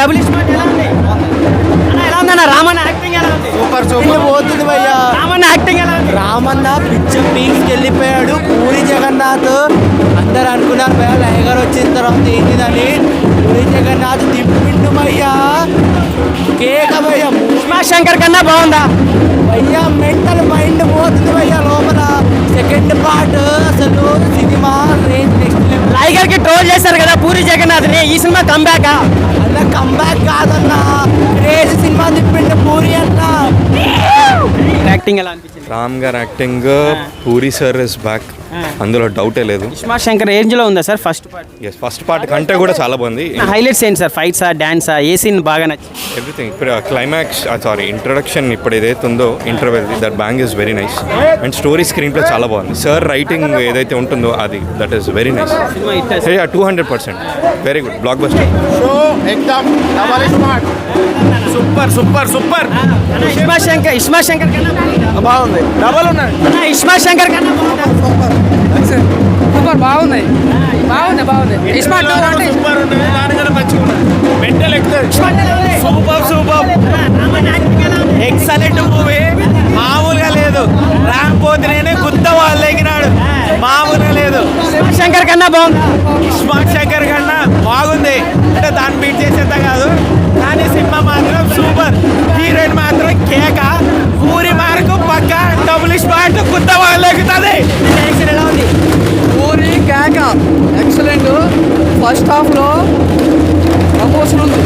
Double ఎలా ఉంది? అన్న ఎలా ఉందన్న రామన్న యాక్టింగ్ ఎలా ఉంది? Super super. పోతుంది భయ్యా? రామన్న యాక్టింగ్ ఎలా ఉంది? రామన్న పిచ్చ పీక్కి వెళ్ళిపోయాడు పూరి జగన్నాథ్. అందరు అనుకున్నారు భయ్యా లైగర్ వచ్చిన తర్వాత ఏంటిదని? పూరి జగన్నాథ్ తిప్పిండు భయ్యా. కేక భయ్యా శంకర్ కన్నా బాగుందా? భయ్యా మెంటల్ మైండ్ పోతుంది భయ్యా లోపల. సెకండ్ పార్ట్ అసలు సినిమా రేంజ్ నెక్స్ట్కి ట్రోల్ చేశారు కదా పూరి జగన్నాథ్ని ఈ సినిమా కంబ్యాక్ అలా కంబ్యాక్ కాదన్నా. క్రేజ్ సినిమా తిప్పిండు పూరి అన్నా. యాక్టింగ్ ఎలా అనిపించింది? రామ్ గారు acting Puri sir is back అందులో డౌటే లేదు. ఉమా శంకర్ రేంజ్లో ఉందా sir first part yes first part కంటే కూడా చాలా బాగుంది. హైలైట్స్ ఏంటి సార్? ఫైట్సా డాన్సా ఏ సీన్ బాగా నచ్చింది? ఎవ్రీథింగ్ ఇప్పుడు క్లైమాక్స్ సారీ ఇంట్రొడక్షన్ ఇప్పుడు ఏదైతే ఉందో interval that bang is very nice and story screenplay చాలా బాగుంది. సార్ రైటింగ్ ఏదైతే ఉంటుందో అది that is very nice two hundred percent very good blockbuster super super super iSmart Shankar iSmart Shankar కన్నా బాగుంది. డబల్ ఉన్నాయి. ఇస్మా శంకర్ కన్నా బాగుందా. సూపర్ బాగున్నాయి. బాగున్నాయి బాగున్నాయి. స్మార్ట్ అంటే? సూపర్ సూపర్ ఎక్సలెంట్ మూవీ మామూలుగా లేదు. రామ్ పోతినేనే గుత్త వాళ్ళు ఎగినాడు మామూలుగా లేదు. శంకర్ కన్నా బాగుందా. స్మార్ట్ శంకర్ ఫస్ట్ హాఫ్లో ప్రమోషన్ ఉంది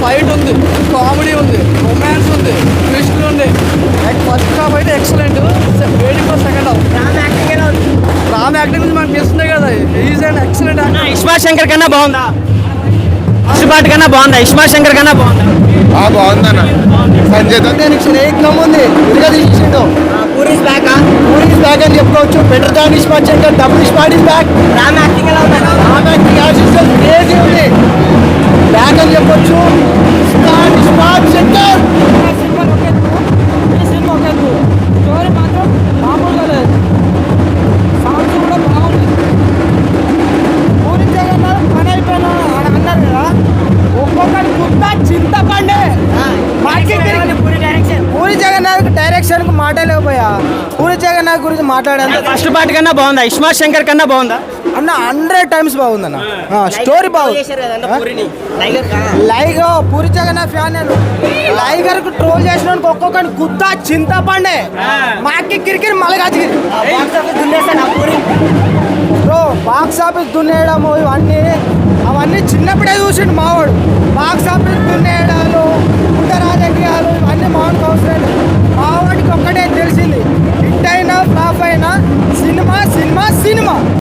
ఫైట్ ఉంది కామెడీ ఉంది రొమాన్స్ ఉంది ట్విస్టులు ఉంది ఫస్ట్ హాఫ్ అయితే excellent waiting for second half Ram acting Ram acting గురించి మనకు తెలుస్తుంది కదా is and excellent iSmart Shankar కన్నా బాగుందా? ఫస్ట్ పార్ట్ కన్నా బాగుందా? ఇస్మా శంకర్ కన్నా బాగుందా? బాగుందన్న సంజయ్ దత్ ఏకం ఉంది? ఇదిగా తీసిండు పూరి బ్యాక్ పూరి బ్యాక్ అని చెప్పుకోవచ్చు. Better than smart Shankar double smart is back Ram acting ఎలా ఉంది క్రేజీ ఉంది. బ్యాక్ అని చెప్పొచ్చు. జగన్నాథ్ డైరెక్షన్కు మాట లేకపోయా పూరి జగన్నాథ్ గురించి మాట్లాడేంత ఫస్ట్ పార్ట్ కన్నా బాగుందా? ఇస్మా శంకర్ కన్నా బాగుందా? అన్న హండ్రెడ్ టైమ్స్ బాగుందన్న. స్టోరీ బాగుంది లైవ్ పూరి జగన్నాథ్ ఫ్యాన్ నేను. లైగర్కు ట్రోల్ చేసిన ఒక్కొక్కరి గుత్త చింతపండే. మాకి కిరికిరి మలగాచి బ్రో బాక్స్ ఆఫీస్ దున్నేయడము ఇవన్నీ అవన్నీ చిన్నప్పుడే చూసిండు మావాడు. బాక్స్ ఆఫీస్ దున్నేయడాలు ఉంట రాజకీయాలు ఇవన్నీ మావాడికి అవసరం లేదు.